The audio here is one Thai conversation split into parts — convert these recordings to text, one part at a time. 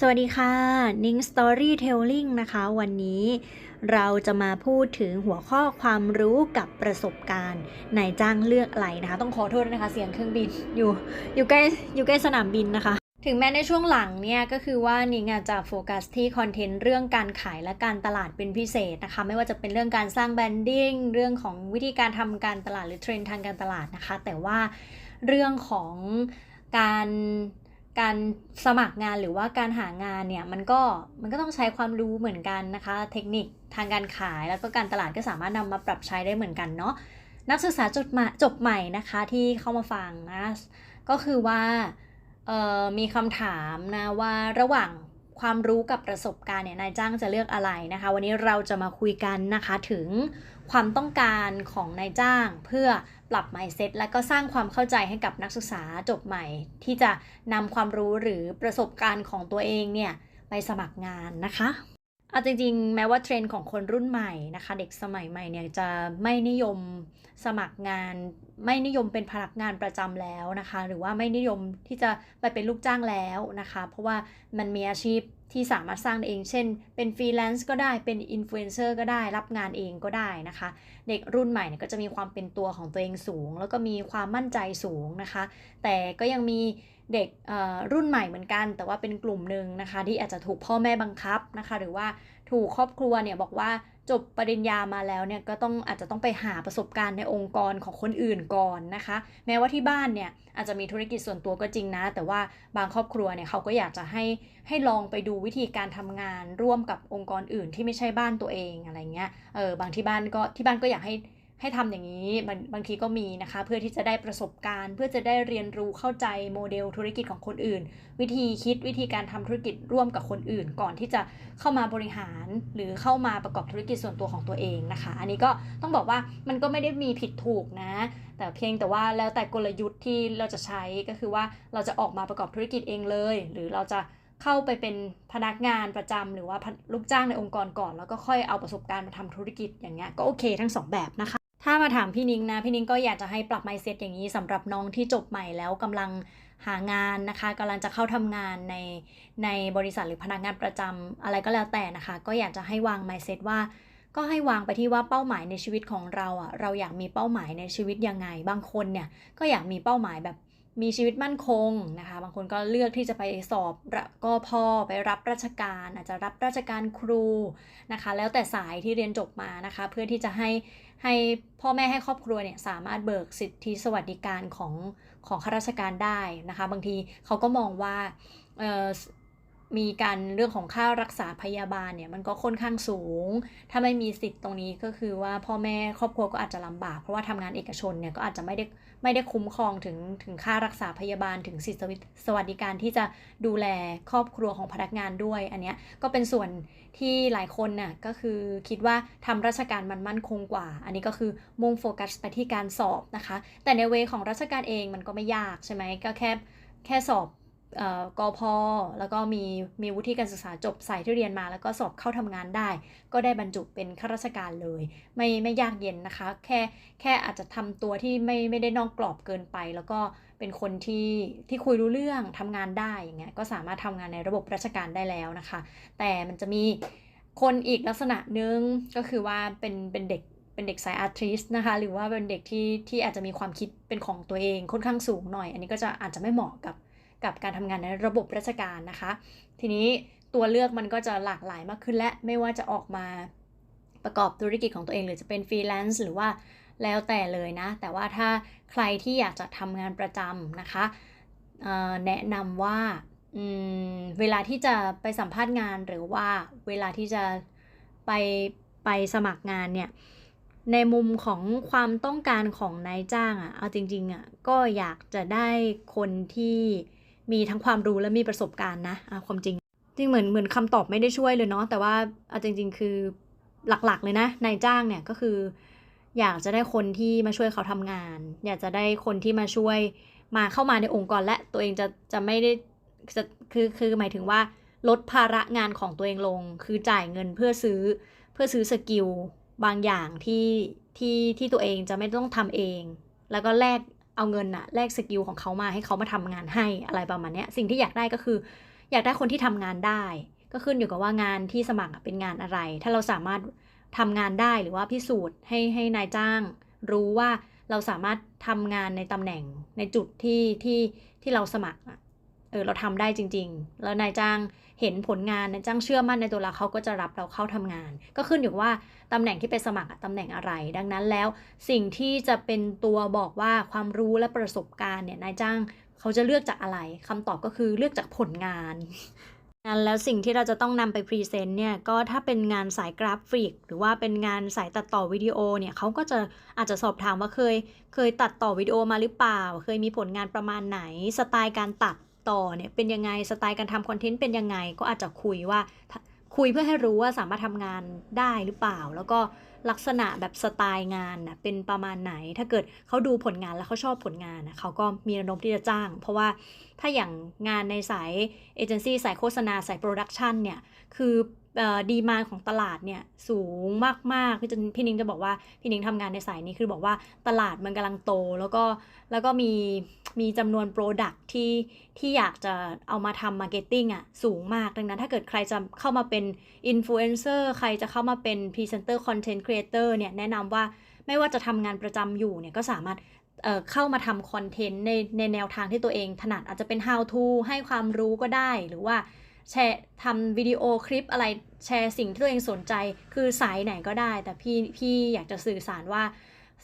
สวัสดีค่ะนิ้ง Storytelling นะคะ วันนี้เราจะมาพูดถึงหัวข้อความรู้กับประสบการณ์นายจ้างเลือกอะไรนะคะ ต้องขอโทษนะคะ เสียงเครื่องบินอยู่อยู่ใกล้อยู่ใกล้สนามบินนะคะ ถึงแม้ในช่วงหลังเนี่ย ก็คือว่านิงอาจจะโฟกัสที่คอนเทนต์เรื่องการขายและการตลาดเป็นพิเศษนะคะ ไม่ว่าจะเป็นเรื่องการสร้างแบรนดิ้งเรื่องของวิธีการทำการตลาดหรือเทรนด์ทางการตลาดนะคะ แต่ว่าเรื่องของการ การสมัครงานหรือว่าการหางานเนี่ยมันก็มันก็ต้องใช้ความรู้เหมือนกันนะคะ เทคนิคทางการขายแล้วก็การตลาดก็สามารถนำมาปรับใช้ได้เหมือนกันเนาะนักศึกษาจบมาจบใหม่นะคะที่เข้ามาฟังนะก็คือว่ามีคำถามนะว่าระหว่าง ความรู้กับประสบการณ์เนี่ยนายจ้างจะเลือกอะไรนะคะ วันนี้เราจะมาคุยกันนะคะถึงความต้องการของนายจ้าง เพื่อปรับ mindset และก็สร้างความเข้าใจให้กับนักศึกษาจบใหม่ ที่จะนำความรู้หรือประสบการณ์ของตัวเองเนี่ยไปสมัครงานนะคะ เอาจริงๆ แม้ว่าเทรนด์ของคนรุ่นใหม่นะคะ เด็กสมัยใหม่เนี่ยจะไม่นิยมสมัครงาน ไม่นิยมเป็นพนักงานประจำแล้วนะคะ หรือว่าไม่นิยมที่จะไปเป็นลูกจ้างแล้วนะคะ เพราะว่ามันมีอาชีพที่สามารถสร้างเอง เช่น เป็นฟรีแลนซ์ก็ได้ เป็นอินฟลูเอนเซอร์ก็ได้ รับงานเองก็ได้นะคะ เด็กรุ่นใหม่เนี่ยก็จะมีความเป็นตัวของตัวเองสูง แล้วก็มีความมั่นใจสูงนะคะ แต่ก็ยังมี เด็กรุ่นใหม่เหมือนกัน แต่ว่าเป็นกลุ่มหนึ่งนะคะ ที่อาจจะถูกพ่อแม่บังคับนะคะ หรือว่าถูกครอบครัวเนี่ยบอกว่าจบปริญญามาแล้วเนี่ยก็ต้องอาจจะต้องไปหาประสบการณ์ในองค์กรของคนอื่นก่อนนะคะ แม้ว่าที่บ้านเนี่ยอาจจะมีธุรกิจส่วนตัวก็จริงนะ แต่ว่าบางครอบครัวเนี่ยเขาก็อยากจะให้ให้ลองไปดูวิธีการทำงานร่วมกับองค์กรอื่นที่ไม่ใช่บ้านตัวเองอะไรเงี้ยเออบางที่บ้านก็ที่บ้านก็อยากให้ ให้ทำอย่างนี้บางบางทีก็มีนะคะ เพื่อที่จะได้ประสบการณ์ เพื่อจะได้เรียนรู้เข้าใจโมเดลธุรกิจของคนอื่น วิธีคิดวิธีการทำธุรกิจร่วมกับคนอื่น ก่อนที่จะเข้ามาบริหาร หรือเข้ามาประกอบธุรกิจส่วนตัวของตัวเองนะคะ อันนี้ก็ต้องบอกว่ามันก็ไม่ได้มีผิดถูกนะ แต่เพียงแต่ว่าแล้วแต่กลยุทธ์ที่เราจะใช้ก็คือว่าเราจะออกมาประกอบธุรกิจเองเลย หรือเราจะเข้าไปเป็นพนักงานประจำหรือว่าลูกจ้างในองค์กรก่อน แล้วก็ค่อยเอาประสบการณ์มาทำธุรกิจอย่างเงี้ยก็โอเคทั้งสองแบบนะคะ ถ้ามาถามพี่นิ้งนะ พี่นิ้งก็อยากจะให้ปรับ mindset อย่างนี้สำหรับน้องที่จบใหม่แล้วกำลังหางานนะคะกำลังจะเข้าทำงานในในบริษัทหรือพนักงานประจำอะไรก็แล้วแต่นะคะ ก็อยากจะให้วาง mindset ว่า ก็ให้วางไปที่ว่าเป้าหมายในชีวิตของเราอะ่ะเราอยากมีเป้าหมายในชีวิตยังไง บางคนเนี่ยก็อยากมีเป้าหมายแบบ มีชีวิตมั่นคงนะคะ บางคนก็เลือกที่จะไปสอบก็พอไปรับราชการอาจจะรับราชการครูนะคะ แล้วแต่สายที่เรียนจบมานะคะ เพื่อที่จะให้ให้พ่อแม่ให้ครอบครัวเนี่ยสามารถเบิกสิทธิสวัสดิการของของข้าราชการได้นะคะ บางทีเขาก็มองว่า มีการเรื่องของค่ารักษาพยาบาลเนี่ยมันก็ค่อนข้างสูง ถ้าไม่มีสิทธิ์ตรงนี้ก็คือว่าพ่อแม่ครอบครัวก็อาจจะลำบาก เพราะว่าทำงานเอกชนเนี่ยก็อาจจะไม่ได้ไม่ได้คุ้มครองถึงถึงค่ารักษาพยาบาลถึงสิทธิสวัสดิการที่จะดูแลครอบครัวของพนักงานด้วย อันนี้ก็เป็นส่วนที่หลายคนน่ะก็คือคิดว่าทำราชการมันมั่นคงกว่า อันนี้ก็คือมุ่งโฟกัสไปที่การสอบนะคะ แต่ในเวของราชการเองมันก็ไม่ยากใช่ไหมก็แค่แค่สอบ กอพอแล้วก็มีมีวุฒิการศึกษาจบสายที่เรียนมา แล้วก็สอบเข้าทำงานได้ ก็ได้บรรจุเป็นข้าราชการเลย ไม่ไม่ยากเย็นนะคะ แค่แค่อาจจะทำตัวที่ไม่ไม่ได้นอกกรอบเกินไป แล้วก็เป็นคนที่ที่คุยรู้เรื่องทำงานได้อย่างเงี้ยก็สามารถทำงานในระบบราชการได้แล้วนะคะ แต่มันจะมีคนอีกลักษณะหนึ่งก็คือว่าเป็นเป็นเด็กเป็นเด็กสายอาร์ติสนะคะหรือว่าเป็นเด็กที่ที่อาจจะมีความคิดเป็นของตัวเองค่อนข้างสูงหน่อย อันนี้ก็จะอาจจะไม่เหมาะกับ กับการทำงานในระบบราชการนะคะ ทีนี้ตัวเลือกมันก็จะหลากหลายมากขึ้นและไม่ว่าจะออกมาประกอบธุรกิจของตัวเอง หรือจะเป็นฟรีแลนซ์หรือว่าแล้วแต่เลยนะ แต่ว่าถ้าใครที่อยากจะทำงานประจำนะคะแนะนำว่าเวลาที่จะไปสัมภาษณ์งานหรือว่าเวลาที่จะไปไปสมัครงานเนี่ยในมุมของความต้องการของนายจ้างอะ่ะเอาจริงๆอะ่ะก็อยากจะได้คนที่ มีทั้งความรู้และมีประสบการณ์นะะความจริง จริงเหมือนเหมือนคำตอบไม่ได้ช่วยเลยเนาะแต่ว่าเอาจริง ๆ คือหลักๆเลยนะนายจ้างเนี่ยก็คือ อยากจะได้คนที่มาช่วยเขาทำงาน อยากจะได้คนที่มาช่วยมาเข้ามาในองค์กรและตัวเองจะจะไม่ได้จะคือคือหมายถึงว่าลดภาระงานของตัวเองลง คือจ่ายเงินเพื่อซื้อเพื่อซื้อสกิลบางอย่างที่ที่ที่ตัวเองจะไม่ต้องทำเอง แล้วก็แลก เอาเงินอะแลกสกิลของเขามาให้เขามาทำงานให้อะไรประมาณนี้สิ่งที่อยากได้ก็คือ อยากได้คนที่ทำงานได้ ก็ขึ้นอยู่กับว่างานที่สมัครเป็นงานอะไร ถ้าเราสามารถทำงานได้หรือว่าพิสูจน์ให้ให้นายจ้าง รู้ว่าเราสามารถทำงานในตำแหน่งในจุดที่ที่ที่เราสมัครอะ เออเราทำได้จริง ๆ แล้วนายจ้างเห็นผลงานนายจ้างเชื่อมั่นในตัวเราเขาก็จะรับเราเข้าทำงาน ก็ขึ้นอยู่ว่าตำแหน่งที่ไปสมัครอะตำแหน่งอะไร ดังนั้นแล้วสิ่งที่จะเป็นตัวบอกว่าความรู้และประสบการณ์เนี่ยนายจ้างเขาจะเลือกจากอะไรคำตอบก็คือเลือกจากผลงานงานแล้วสิ่งที่เราจะต้องนำไปพรีเซนต์เนี่ยก็ถ้าเป็นงานสายกราฟิก หรือว่าเป็นงานสายตัดต่อวิดีโอเนี่ยเขาก็จะอาจจะสอบถามว่าเคย เคยตัดต่อวิดีโอมาหรือเปล่า เคยมีผลงานประมาณไหนสไตล์การตัด ต่อเนี่ยเป็นยังไงสไตล์การทำคอนเทนต์เป็นยังไงก็อาจจะคุยว่าคุยเพื่อให้รู้ว่าสามารถทำงานได้หรือเปล่า แล้วก็ลักษณะแบบสไตล์งานนะเป็นประมาณไหน ถ้าเกิดเขาดูผลงานแล้วเขาชอบผลงานนะเขาก็มีแนวโน้มที่จะจ้าง เพราะว่าถ้าอย่างงานในสายเอเจนซี่สายโฆษณาสายโปรดักชันเนี่ย คือ ดีมานของตลาดเนี่ยสูงมากๆพี่จะพี่นิ้งจะบอกว่าพี่นิ้งทำงานในสายนี้คือบอกว่าตลาดมันกำลังโตแล้วก็แล้วก็มีมีจำนวนโปรดักที่ที่อยากจะเอามาทำมาร์เก็ตติ้งอะสูงมากดังนั้น ถ้าเกิดใครจะเข้ามาเป็นอินฟลูเอนเซอร์ใครจะเข้ามาเป็นพรีเซนเตอร์คอนเทนต์ครีเอเตอร์เนี่ยแนะนำว่าไม่ว่าจะทำงานประจำอยู่เนี่ยก็สามารถเเข้ามาทำคอนเทนต์ในในแนวทางที่ตัวเองถนัดอาจจะเป็น how to ให้ความรู้ก็ได้หรือว่า แชร์ทำวิดีโอคลิปอะไรแชร์สิ่งที่ตัวเองสนใจ คือสายไหนก็ได้ แต่พี่พี่อยากจะสื่อสารว่า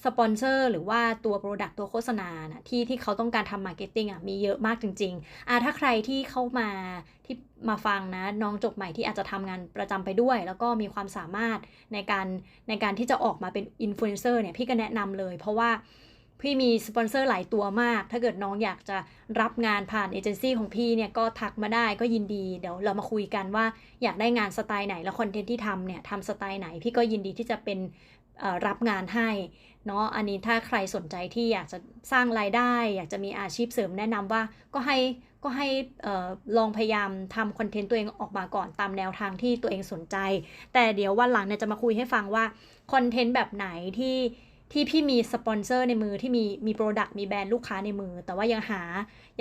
สปอนเซอร์หรือว่าตัวโปรดักต์ตัวโฆษณานะที่ที่เขาต้องการทำมาร์เก็ตติ้งอะมีเยอะมากจริงๆอ่าถ้าใครที่เข้ามาที่มาฟังนะน้องจบใหม่ที่อาจจะทำงานประจำไปด้วย แล้วก็มีความสามารถในการในการที่จะออกมาเป็นอินฟลูเอนเซอร์เนี่ยพี่ก็แนะนำเลย เพราะว่า พี่มีสปอนเซอร์หลายตัวมาก ถ้าเกิดน้องอยากจะรับงานผ่านเอเจนซี่ของพี่เนี่ยก็ทักมาได้ก็ยินดี เดี๋ยวเรามาคุยกันว่าอยากได้งานสไตล์ไหน แล้วคอนเทนต์ที่ทำเนี่ยทำสไตล์ไหน พี่ก็ยินดีที่จะเป็นรับงานให้เนาะ อันนี้ถ้าใครสนใจที่อยากจะสร้างรายได้ อยากจะมีอาชีพเสริมแนะนำว่าก็ให้ก็ให้ลองพยายามทำคอนเทนต์ตัวเองออกมาก่อนตามแนวทางที่ตัวเองสนใจ แต่เดี๋ยววันหลังเนี่ยจะมาคุยให้ฟังว่าคอนเทนต์แบบไหนที่ ที่พี่มีสปอนเซอร์ในมือที่มีมีโปรดักต์มีแบรนด์ลูกค้าในมือ แต่ว่ายังหา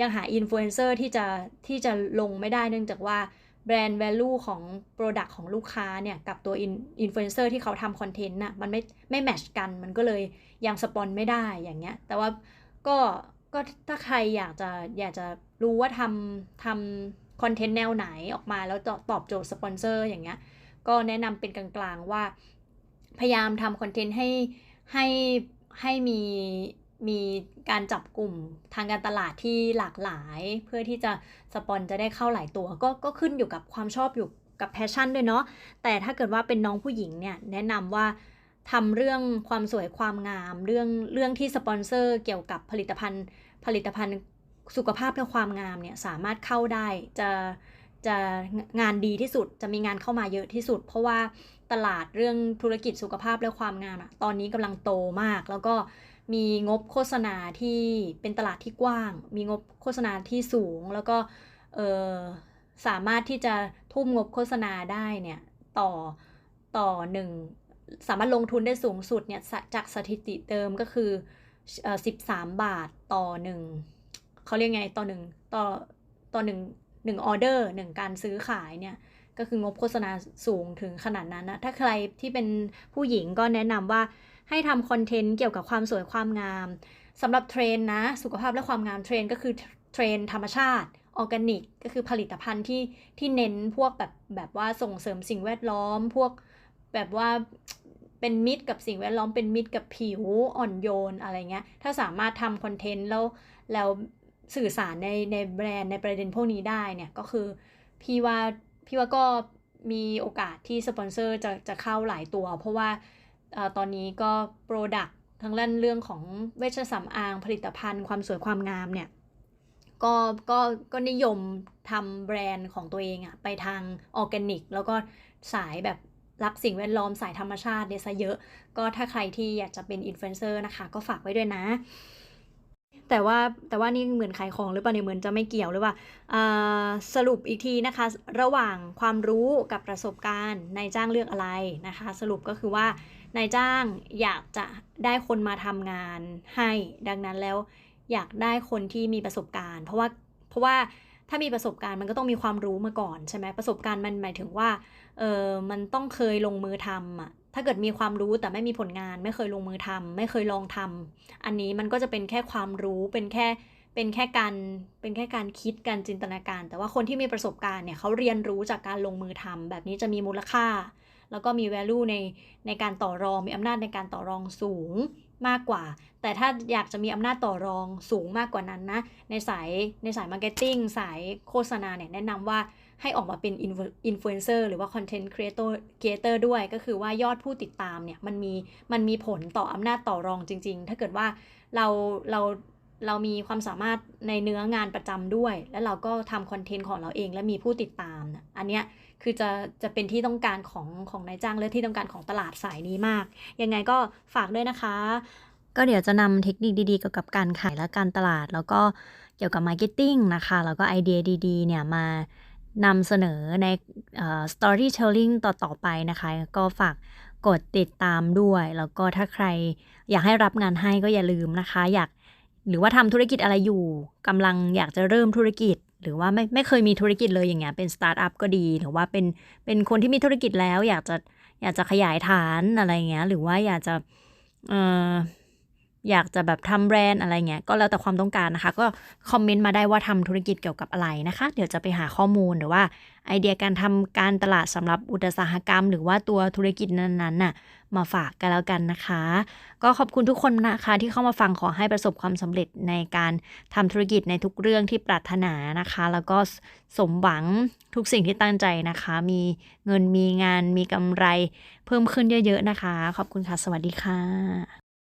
ยังหาอินฟลูเอนเซอร์ที่จะที่จะลงไม่ได้เนื่องจากว่าแบรนด์แวลูของโปรดักต์ของลูกค้าเนี่ย กับตัวอินฟลูเอนเซอร์ที่เขาทำคอนเทนต์น่ะมันไม่ไม่แมชกันมันก็เลยยังสปอนไม่ได้อย่างเงี้ย แต่ว่าก็ก็ถ้าใครอยากจะอยากจะรู้ว่าทำทำคอนเทนต์แนวไหนออกมาแล้วตอบโจทย์สปอนเซอร์อย่างเงี้ย ก็แนะนำเป็นกลางๆว่า พยายามทำคอนเทนต์ให้ ให้ให้มีมีการจับกลุ่มทางการตลาดที่หลากหลาย เพื่อที่จะสปอนจะได้เข้าหลายตัว ก็ก็ขึ้นอยู่กับความชอบอยู่กับแพชชั่นด้วยเนาะแต่ถ้าเกิดว่าเป็นน้องผู้หญิงเนี่ยแนะนำว่าทำเรื่องความสวยความงาม เรื่องเรื่องที่สปอนเซอร์เกี่ยวกับผลิตภัณฑ์ผลิตภัณฑ์สุขภาพและความงามเนี่ยสามารถเข้าได้จะจะงานดีที่สุดจะมีงานเข้ามาเยอะที่สุด เพราะว่า ตลาดเรื่องธุรกิจสุขภาพและความงามอะตอนนี้กำลังโตมาก แล้วก็มีงบโฆษณาที่เป็นตลาดที่กว้าง มีงบโฆษณาที่สูง แล้วก็เออสามารถที่จะทุ่มงบโฆษณาได้เนี่ยต่อต่อหนึ่งสามารถลงทุนได้สูงสุดเนี่ยจากสถิติเดิมก็คือสิบสามบาทต่อหนึ่งเขาเรียกไงต่อหนึ่งต่อต่อหนึ่งหนึ่งออเดอร์หนึ่งการซื้อขายเนี่ย ก็คืองบโฆษณาสูงถึงขนาดนั้นนะถ้าใครที่เป็นผู้หญิงก็แนะนำว่าให้ทำคอนเทนต์เกี่ยวกับความสวยความงามสำหรับเทรนนะ สุขภาพและความงามเทรนก็คือเทรนธรรมชาติออร์แกนิก ก็คือผลิตภัณฑ์ที่ที่เน้นพวกแบบแบบว่าส่งเสริมสิ่งแวดล้อม พวกแบบว่าเป็นมิตรกับสิ่งแวดล้อมเป็นมิตรกับผิวอ่อนโยนอะไรเงี้ย ถ้าสามารถทำคอนเทนต์แล้วแล้วสื่อสารในในแบรนด์ในประเด็นพวกนี้ได้เนี่ยก็คือพี่ว่า พี่ว่าก็มีโอกาสที่สปอนเซอร์จะจะเข้าหลายตัว เพราะว่าตอนนี้ก็โปรดักทั้งเรื่องเรื่องของเวชสำอางผลิตภัณฑ์ความสวยความงามเนี่ยก็ก็ก็นิยมทำแบรนด์ของตัวเองอะไปทางออร์แกนิก แล้วก็สายแบบรักสิ่งแวดล้อมสายธรรมชาติเนี่ยซะเยอะ ก็ถ้าใครที่อยากจะเป็นอินฟลูเอนเซอร์นะคะ ก็ฝากไว้ด้วยนะ แต่ว่าแต่ว่านี่เหมือนขายของหรือเปล่าเนี่ยเหมือนจะไม่เกี่ยวหรือว่าสรุปอีกทีนะคะ ระหว่างความรู้กับประสบการณ์นายจ้างเลือกอะไรนะคะ สรุปก็คือว่านายจ้างอยากจะได้คนมาทำงานให้ ดังนั้นแล้วอยากได้คนที่มีประสบการณ์ เพราะว่าเพราะว่าถ้ามีประสบการณ์มันก็ต้องมีความรู้มาก่อนใช่ไหมประสบการณ์มันหมายถึงว่าเออมันต้องเคยลงมือทำอะ ถ้าเกิดมีความรู้แต่ไม่มีผลงาน ไม่เคยลงมือทำไม่เคยลองทำอันนี้มันก็จะเป็นแค่ความรู้เป็นแค่เป็นแค่การเป็นแค่การคิดการจินตนาการ แต่ว่าคนที่มีประสบการณ์เนี่ยเขาเรียนรู้จากการลงมือทำแบบนี้จะมีมูลค่า แล้วก็มี value ในในการต่อรองมีอำนาจในการต่อรองสูงมากกว่า แต่ถ้าอยากจะมีอำนาจต่อรองสูงมากกว่านั้นนะ ในสายในสายมาร์เก็ตติ้งสายโฆษณาเนี่ยแนะนำว่า ให้ออกมาเป็นอินฟลูเอนเซอร์หรือว่าคอนเทนต์ครีเอเตอร์ครีเอเตอร์ด้วยก็คือว่ายอดผู้ติดตามเนี่ยมันมีมันมีผลต่ออำนาจต่อรองจริง ๆ ถ้าเกิดว่าเราเราเรามีความสามารถในเนื้องานประจำด้วย แล้วเราก็ทำคอนเทนต์ของเราเองและมีผู้ติดตามนะอันเนี้ยคือจะจะเป็นที่ต้องการของของนายจ้างและที่ต้องการของตลาดสายนี้มาก ยังไงก็ฝากด้วยนะคะ ก็เดี๋ยวจะนำเทคนิคดีๆเกี่ยวกับการขายและการตลาด แล้วก็เกี่ยวกับมาร์เก็ตติ้งนะคะ แล้วก็ไอเดียดีๆเนี่ยมา นำเสนอในออ storytelling ต่อ ๆ ไปนะคะ ก็ฝากกดติดตามด้วย แล้วก็ถ้าใครอยากให้รับงานให้ก็อย่าลืมนะคะ อยากหรือว่าทำธุรกิจอะไรอยู่กำลังอยากจะเริ่มธุรกิจ หรือว่าไม่ไม่เคยมีธุรกิจเลยอย่างเงี้ยเป็นสตาร์ทอัพก็ดี หรือว่าเป็นเป็นคนที่มีธุรกิจแล้ว อยากจะอยากจะขยายฐานอะไรเงี้ย หรือว่าอยากจะเอ่อ อยากจะแบบทำแบรนด์อะไรเงี้ยก็แล้วแต่ความต้องการนะคะ ก็คอมเมนต์มาได้ว่าทำธุรกิจเกี่ยวกับอะไรนะคะ เดี๋ยวจะไปหาข้อมูลหรือว่า ไอเดียการทำการตลาดสำหรับอุตสาหกรรม หรือว่าตัวธุรกิจนั้นๆน่ะมาฝากกันแล้วกันนะคะ ก็ขอบคุณทุกคนนะคะ ที่เข้ามาฟังขอให้ประสบความสำเร็จในการทำธุรกิจในทุกเรื่องที่ปรารถนานะคะ แล้วก็สมหวังทุกสิ่งที่ตั้งใจนะคะ มีเงินมีงานมีกำไร เพิ่มขึ้นเยอะ ๆ นะคะ ขอบคุณค่ะ สวัสดีค่ะ